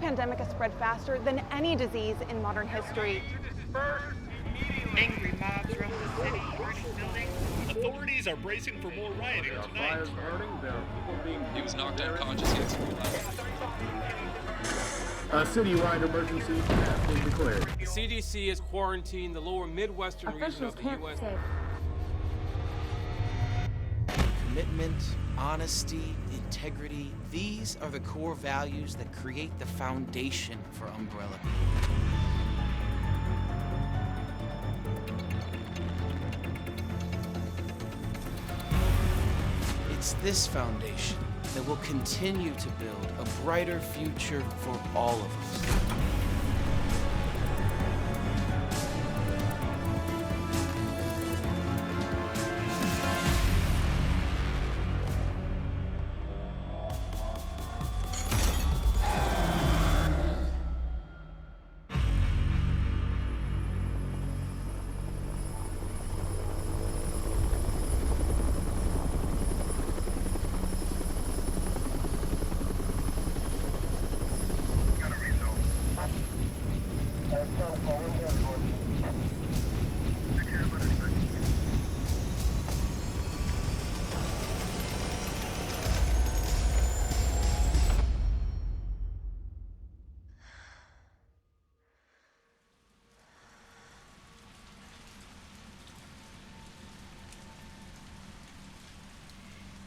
pandemic has spread faster than any disease in modern history. Angry mobs roam the city, burning buildings. Authorities are bracing for more rioting tonight. He was knocked unconscious. He A citywide emergency has been declared. The CDC has quarantined the lower Midwestern region of the U.S. Commitment, honesty, integrity, these are the core values that create the foundation for Umbrella. It's this foundation that will continue to build a brighter future for all of us.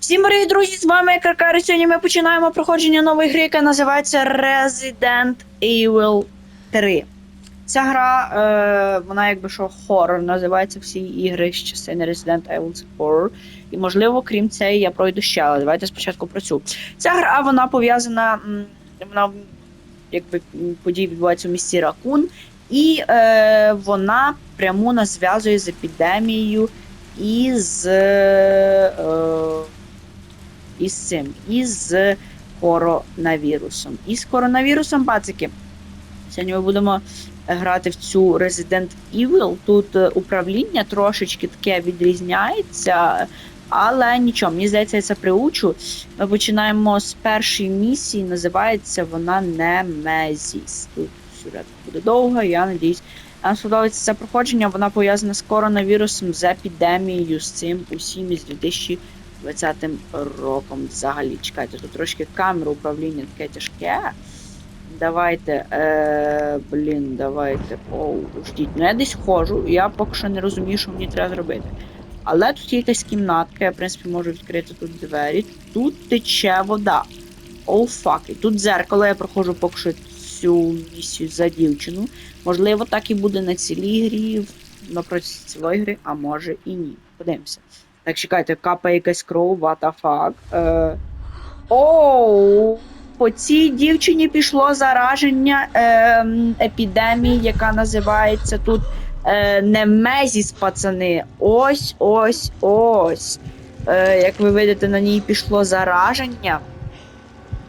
Всім привіт, друзі! З вами Каркар. Сьогодні ми починаємо проходження нової гри, яка називається Resident Evil 3. Ця гра, е, вона якби що хоррор, називається всі ігри з частини Resident Evil Horror. І можливо, крім цієї, я пройду ще, але давайте спочатку про цю. Ця гра вона пов'язана, вона якби події відбуваються в місті Ракун, і е, вона прямо нас зв'язує з епідемією і з. Е, із цим, із коронавірусом. Із коронавірусом, пацики. Сьогодні ми будемо грати в цю Resident Evil. Тут е, управління трошечки таке відрізняється, але нічого, мені здається, я це приучу. Ми починаємо з першої місії, називається вона Немезіс. Тут сюжет буде довго, я надіюсь. Нам сподобається це проходження, вона пов'язана з коронавірусом, з епідемією, з цим усім із 2000 20 роком взагалі. Чекайте, тут трошки камера управління таке тяжке. Давайте. Е, Блін, давайте. Оу, ждіть. Ну я десь ходжу, я поки що не розумію, що мені треба зробити. Але тут є якась кімнатка, я, в принципі, можу відкрити тут двері. Тут тече вода. Оу, фак. І тут дзеркало, я проходжу поки що цю місію за дівчину. Можливо, так і буде на цілій грі, напроти цілої гри, а може і ні. Подивимося. Так, чекайте, капає якась кров, what the fuck. Е... Оу! По цій дівчині пішло зараження е, епідемії, яка називається тут е, Немезіс, пацани. Ось, ось, ось. Е, як ви видите, на ній пішло зараження.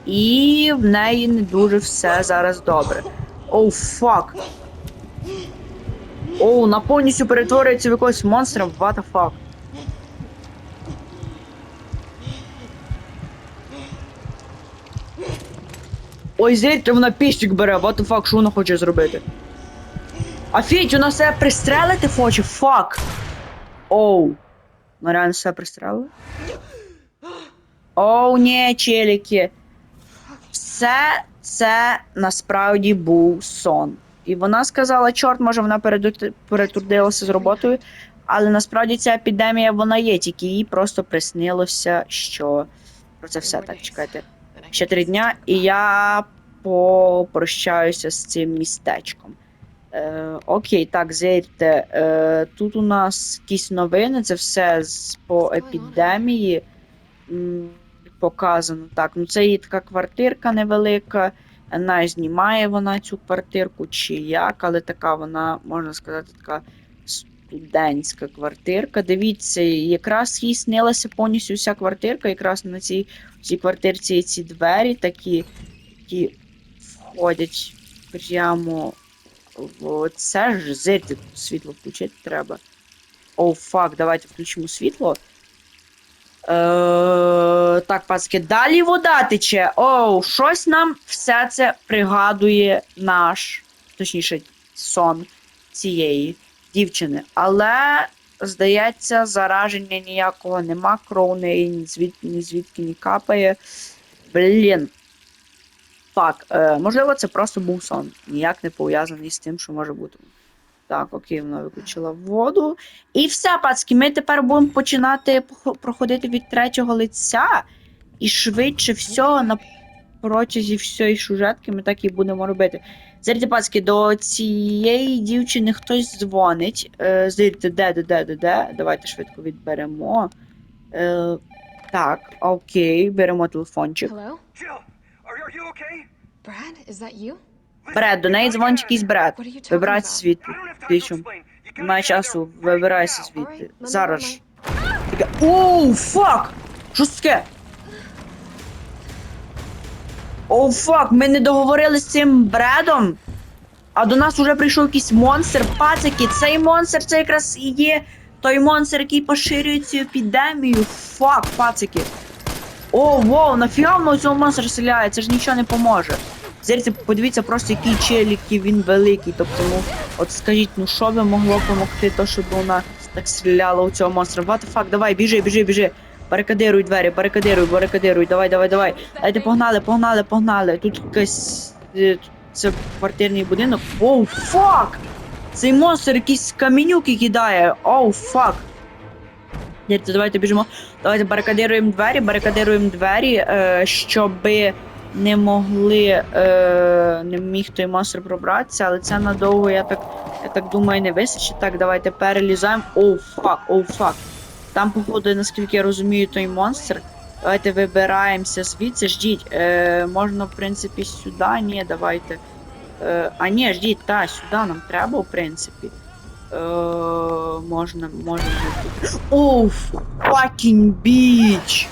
І в неї не дуже все зараз добре. Оу, фак. Оу, вона повністю перетворюється в якогось монстра, what the fuck. Ой, зірте, вона піщик бере, what the fuck, що вона хоче зробити? Офіть, вона себе пристрелити хоче, фак. Оу. Вона реально себе пристрелила? Оу, ні, челіки. Все це насправді був сон. І вона сказала, чорт, може вона перетрудилася з роботою, але насправді ця епідемія вона є, тільки їй просто приснилося, що про це все так чекайте. Ще три дня, і я попрощаюся з цим містечком. Е, окей, так, зірте. Е, тут у нас якісь новини, це все з, по епідемії м, показано. Так, ну це її така квартирка невелика. Вона знімає вона цю квартирку чи як, але така вона, можна сказати, така студентська квартирка. Дивіться, якраз їй снилася повністю вся квартирка, якраз на цій, цій квартирці є ці двері такі, які входять прямо в це ж зирте, світло включити треба. О, фак, давайте включимо світло. Е, так, пацки, далі вода тече. Оу, щось нам все це пригадує наш, точніше, сон цієї дівчини. Але, здається, зараження ніякого нема, кров ні звідки, ні звідки не капає. Блін. Так, е, можливо, це просто був сон. Ніяк не пов'язаний з тим, що може бути. Так, окей, вона виключила воду. І все, пацки, ми тепер будемо починати проходити від третього лиця. І швидше всього на протязі всієї сюжетки ми так і будемо робити. Зайдіть, пацки, до цієї дівчини хтось дзвонить. Е, Зайдіть, де, де, де, де, де. Давайте швидко відберемо. Е, так, окей, беремо телефончик. Hello? Brad, is that you? Бред, до неї дзвонить якийсь бред. Вибирайся звідти. Дівчим. Немає часу, вибирайся звідти. Зараз. Оу, фак! Що це таке? Оу, фак, ми не договорили з цим бредом. А до нас уже прийшов якийсь монстр. Пацики, цей монстр це якраз і є той монстр, який поширює цю епідемію. Фак, пацики. О, воу, нафіга воно цього монстра стріляє, це ж нічого не поможе. Зірці, подивіться просто, який челік, який він великий. Тобто, ну, от скажіть, ну що би могло допомогти, то, щоб вона так стріляла у цього монстра? What the fuck, давай, біжи, біжи, біжи. Барикадируй двері, барикадируй, барикадируй, давай, давай, давай. Дайте погнали, погнали, погнали. Тут якась. е, Це квартирний будинок. Оу, фак! Цей монстр якийсь камінюки кидає. Оу, фак. Дядьте, давайте біжимо. Давайте барикадируємо двері, барикадируємо двері, е, щоби не могли, е, не міг той монстр пробратися, але це надовго, я так, я так думаю, не вистачить. Так, давайте перелізаємо. Оу, фак, оу, фак. Там, походу, наскільки я розумію, той монстр. Давайте вибираємося звідси. Ждіть. Е, можна, в принципі, сюди. Ні, давайте. Е, а ні, ждіть, та, сюди нам треба, в принципі. Е, можна, можна. Оу, fucking bitch!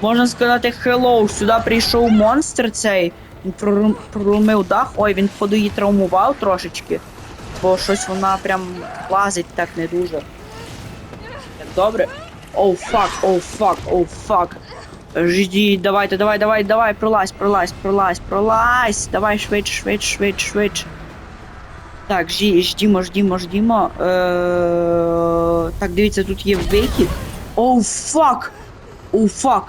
Можна сказати hello, сюди прийшов монстр цей. Він прорум- прорумив дах. Ой, він походу її травмував трошечки. Бо щось вона прям лазить так не дуже. Добре. Оу, фак, оу, фак, оу, фак. Ждіть, давайте, давай, давай, давай, пролазь, пролазь, пролазь, пролазь. Давай швидше, швидше, швидше, швидше. Так, жді, ждімо, ждімо, ждімо. Е... Так, дивіться, тут є вихід. Оу, фак! Оу, фак!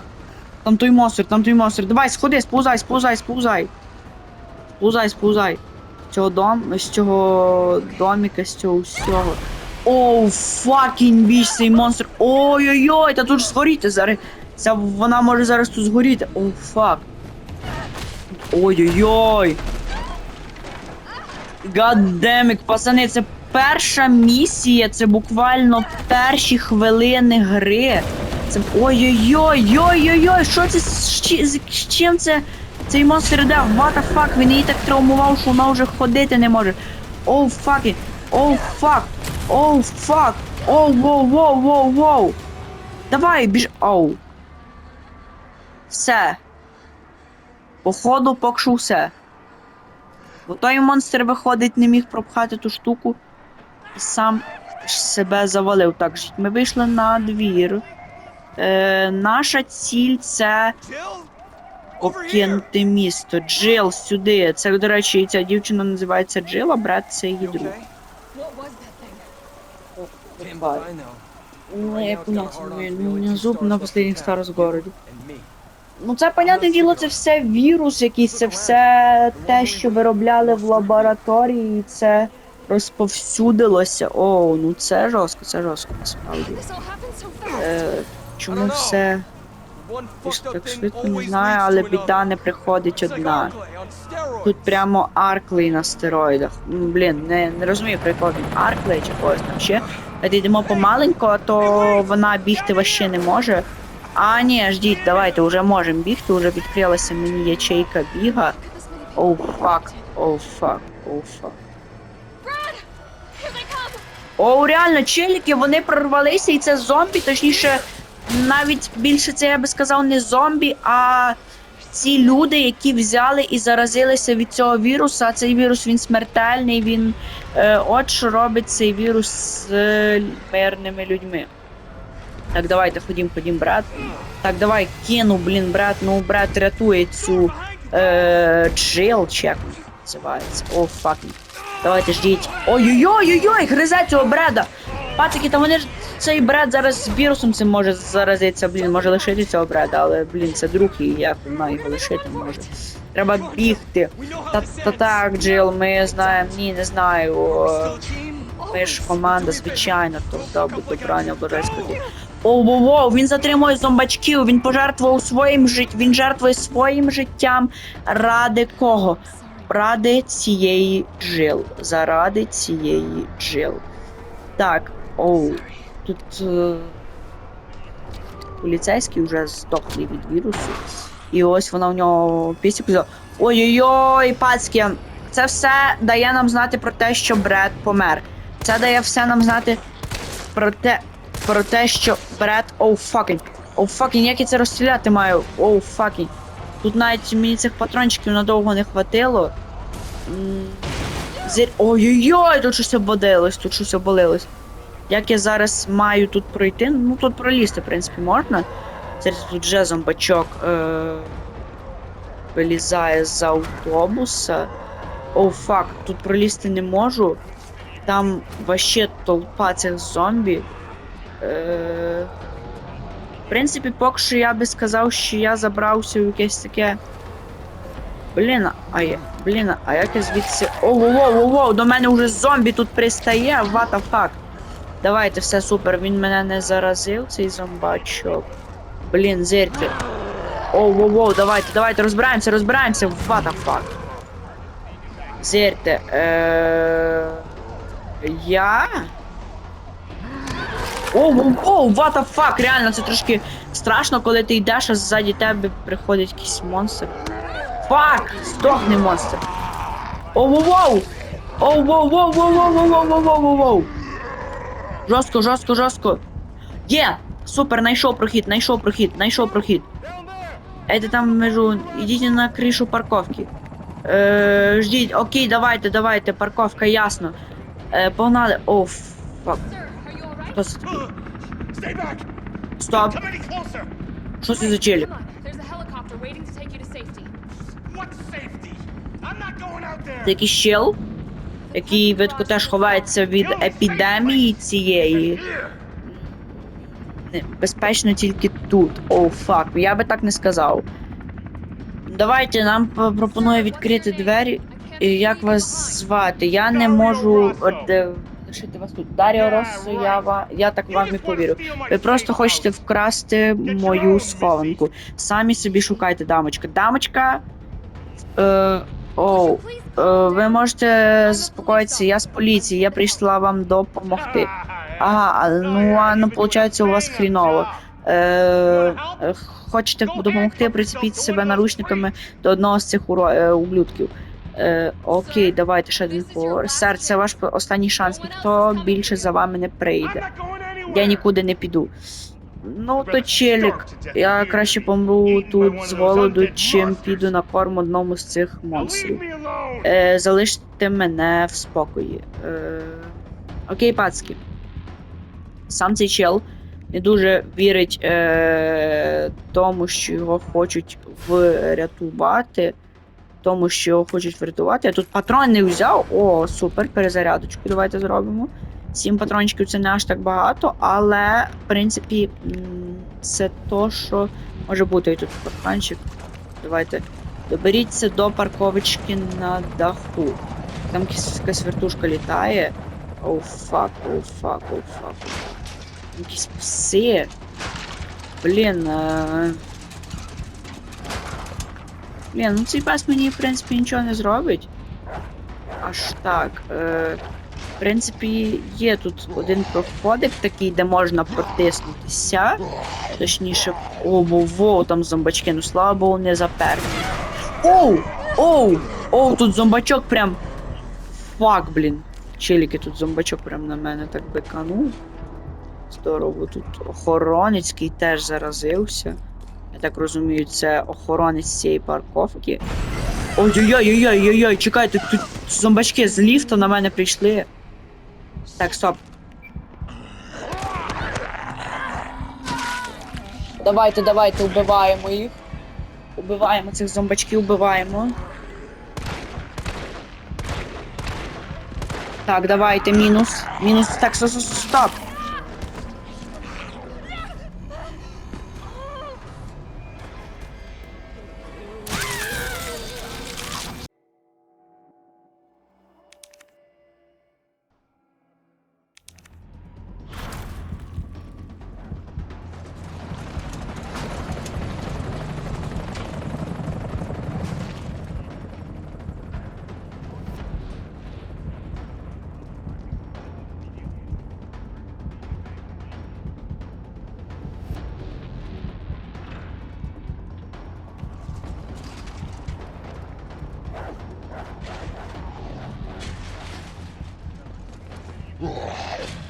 Там той монстр, там той монстр. Давай, сходи, сповзай, сповзай, сповзай. Сповзай, сповзай. З цього дом, з цього доміка, з цього всього. Оу, факін біч цей монстр. Ой-ой-ой, та тут ж згоріти зараз. Ця вона може зараз тут згоріти. Оу, фак. Ой-ой-ой. Гаддемік, пацани, це перша місія, це буквально перші хвилини гри. Це. Ой-ой-ой, ой-ой-ой, що це з, чи- з, з чим це? Цей монстр іде, what the fuck, він її так травмував, що вона вже ходити не може. Оу, факи, оу, фак, оу, фак, оу, воу, воу, воу, воу. Давай, біж. Оу. Все. Походу, поки що все. Бо той монстр виходить, не міг пропхати ту штуку. І сам себе завалив. Так, ми вийшли на двір. Е, наша ціль це покинути місто. Джил сюди. Це, до речі, ця дівчина називається Джил, а брат це її друг. Ну, я поняття не маю. Ну, У мене зуб на останніх старост городі. Ну, це, понятне діло, це все вірус якийсь, це все те, що виробляли в лабораторії, і це розповсюдилося. О, ну це жорстко, це жорстко, насправді. Е, чому все пішло так швидко, не знаю, але біда не приходить одна. Тут прямо Арклей на стероїдах. Блін, не, не розумію, про якого він Арклей чи когось там ще. Йдемо помаленько, то вона бігти вообще не може. А, ні, ждіть, давайте, вже можемо бігти, вже відкрилася мені ячейка біга. Оу, фак, оу, фак, оу, фак. Оу, реально, челіки, вони прорвалися, і це зомбі, точніше, навіть більше це я би сказав не зомбі, а ці люди, які взяли і заразилися від цього вірусу, а цей вірус він смертельний, він е, от що робить цей вірус з е, мирними людьми. Так, давайте, ходім, ходім, брат. Так, давай, кину, блін, брат, ну брат рятує цю е, джил, чи як називається. О, факін. Давайте ждіть. Ой-ой-ой-ой-ой, гризе цього бреда. Пацики, та вони ж цей бред зараз з вірусом цим може заразитися, блін, може лишити цього бреда, але блін, це друг і як вона його лишити може. Треба бігти. Та, та так, Джил, ми знаємо, ні, не знаю. е, Ми ж команда, звичайно, то да, будь добрання божеської. О, воу, воу, він затримує зомбачків, він пожертвував своїм життям, він жертвує своїм життям ради кого? Ради цієї джил. Заради цієї джил. Так, оу, тут е, поліцейський вже здохлий від вірусу. І ось вона у нього після казала, Ой-ой-ой, пацьки, це все дає нам знати про те, що Бред помер. Це дає все нам знати про те, про те, що Бред. Оу факінг. Оу факінг, як я це розстріляти маю? Оу факінг. Тут навіть мені цих патрончиків надовго не хватило. Ой-ой-ой, тут щось обводилось, тут щось обвалилось. Як я зараз маю тут пройти? Ну тут пролізти, в принципі, можна. Зараз тут вже зомбачок е... вилізає з автобуса. О, фак, тут пролізти не можу. Там вообще толпа цих зомбі. Е... В принципі, поки що я би сказав, що я забрався в якесь таке. Блін, а я. Блін, а як я звідси. О, воу, воу, воу, воу, до мене вже зомбі тут пристає, what the fuck. Давайте, все супер, він мене не заразив, цей зомбачок. Блін, зирте. О, воу, воу, давайте, давайте, розбираємося, розбираємося, what the fuck. Зирте, е... Я? О, воу, воу, what the fuck, реально, це трошки страшно, коли ти йдеш, а ззаді тебе приходить якийсь монстр. Фак! Здохни, монстр! О, воу, воу! О, воу, воу, воу, воу, воу, воу, воу, воу, воу, воу! Жорстко, жорстко, жорстко. Є! Супер, знайшов прохід, знайшов прохід, знайшов прохід. Ейте там межу, ідіть на кришу парковки. Е, ждіть, окей, давайте, давайте, парковка, ясно. Е, погнали. О, фак. Хто це такий? Стоп. Що це за челік? Це якийсь чел, який видко теж ховається від епідемії цієї. Безпечно тільки тут. Оу, фак, я би так не сказав. Давайте нам пропонує відкрити двері. Як вас звати? Я не можу е, лишити вас тут. Даріо Россо, я, ва- я так вам і повірю. Ви просто хочете вкрасти мою схованку. Самі собі шукайте, дамочка. Дамочка. Е, оу. Е, ви можете заспокоїтися, я з поліції, я прийшла вам допомогти. Ага, ну а ну виходить, у вас хріново. Е, хочете допомогти, прицепіть себе наручниками до одного з цих уро... е, ублюдків. Е, окей, давайте ще один поговор. Сер, це ваш останній шанс. Ніхто більше за вами не прийде. Я нікуди не піду. Ну, то челік. Я краще помру тут з голоду, чим піду на корм одному з цих монстрів. Е, залиште мене в спокої. Е, окей, пацки. Сам цей чел не дуже вірить е, тому, що його хочуть врятувати. Тому, що його хочуть врятувати. Я тут патрон не взяв. О, супер, перезарядочку. Давайте зробимо. Сім патрончиків це не аж так багато, але в принципі це то, що може бути. І тут патрончик. Давайте. Доберіться до парковочки на даху. Там якась вертушка літає. Оу фак, оу фак, оу фак. Якісь пси. Блін. Е... Блін, ну цей пес мені, в принципі, нічого не зробить. Аж так. Е... Принципі, є тут один проходик такий, де можна протиснутися. Точніше, о, во, там зомбачки, ну слава Богу, не заперли. Оу! Оу! Оу, тут зомбачок прям. Фак, блін. Челіки тут зомбачок прям на мене так биканув. Здорово, тут охоронецький теж заразився. Я так розумію, це охоронець цієї парковки. Ой-ой-ой-ой-ой-ой, чекайте, тут зомбачки з ліфта на мене прийшли. Так, стоп. Давайте, давайте, убиваємо їх. Убиваємо цих зомбачків, убиваємо. Так, давайте, мінус. Мінус. Так, стоп, Ugh.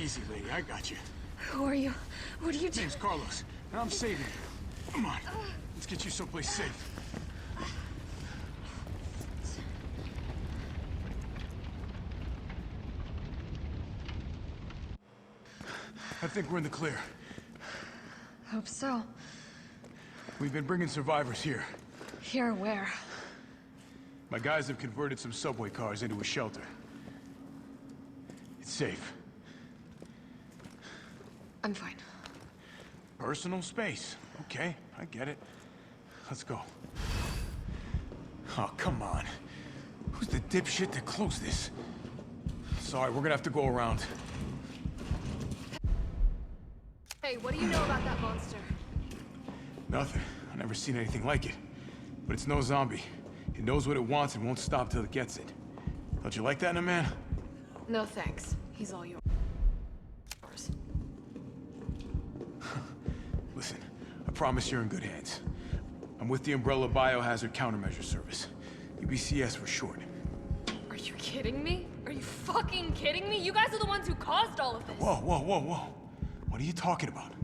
Easy, lady. I got you. Who are you? What are you doing? Name's Carlos, and I'm saving you. Come on, let's get you someplace safe. I think we're in the clear. Hope so. We've been bringing survivors here. Here, where? My guys have converted some subway cars into a shelter. It's safe. I'm fine. Personal space. Okay, I get it. Let's go. Oh, come on. Who's the dipshit that closed this? Sorry, we're gonna have to go around. Hey, what do you know about that monster? Nothing. I've never seen anything like it. But it's no zombie. It knows what it wants and won't stop till it gets it. Don't you like that in a man? No thanks. He's all yours. Listen, I promise you're in good hands. I'm with the Umbrella Biohazard Countermeasure Service. UBCS for short. Are you kidding me? Are you fucking kidding me? You guys are the ones who caused all of this. Whoa, whoa, whoa, whoa. What are you talking about?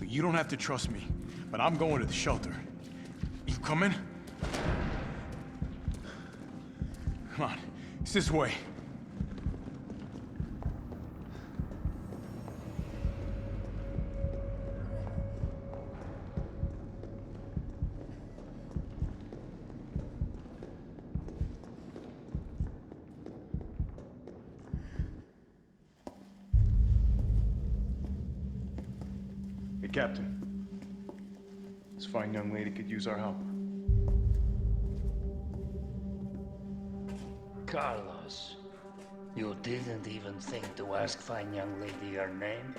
Look, you don't have to trust me, but I'm going to the shelter. You coming? Come on, it's this way. Captain. This fine young lady could use our help. Carlos, you didn't even think to ask fine young lady her name?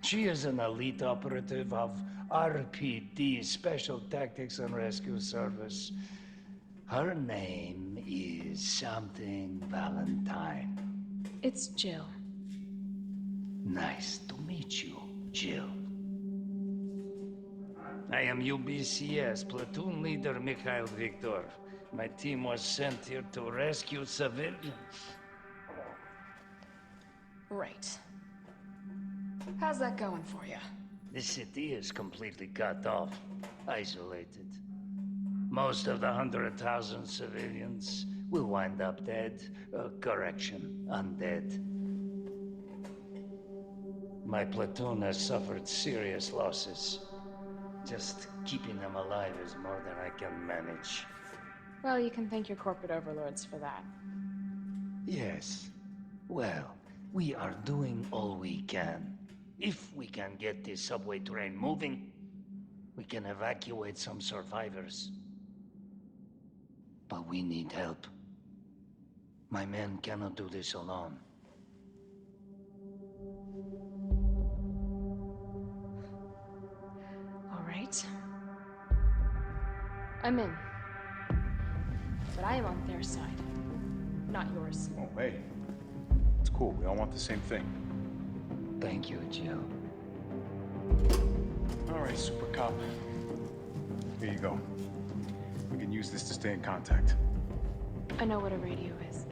She is an elite operative of RPD, Special Tactics and Rescue Service. Her name is something Valentine. It's Jill. Nice to meet you, Jill. I am UBCS platoon leader Mikhail Viktor. My team was sent here to rescue civilians. Right. How's that going for you? The city is completely cut off, isolated. Most of the hundred thousand civilians will wind up dead. Uh, correction, undead. My platoon has suffered serious losses. Just keeping them alive is more than I can manage. Well, you can thank your corporate overlords for that. Yes. Well, we are doing all we can. If we can get this subway train moving, we can evacuate some survivors. But we need help. My men cannot do this alone. I'm in. But I am on their side, not yours. Oh, hey. It's cool. We all want the same thing. Thank you, Jill. All right, Super Cop. Here you go. We can use this to stay in contact. I know what a radio is.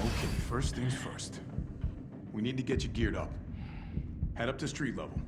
Okay, first things first. We need to get you geared up. Head up to street level.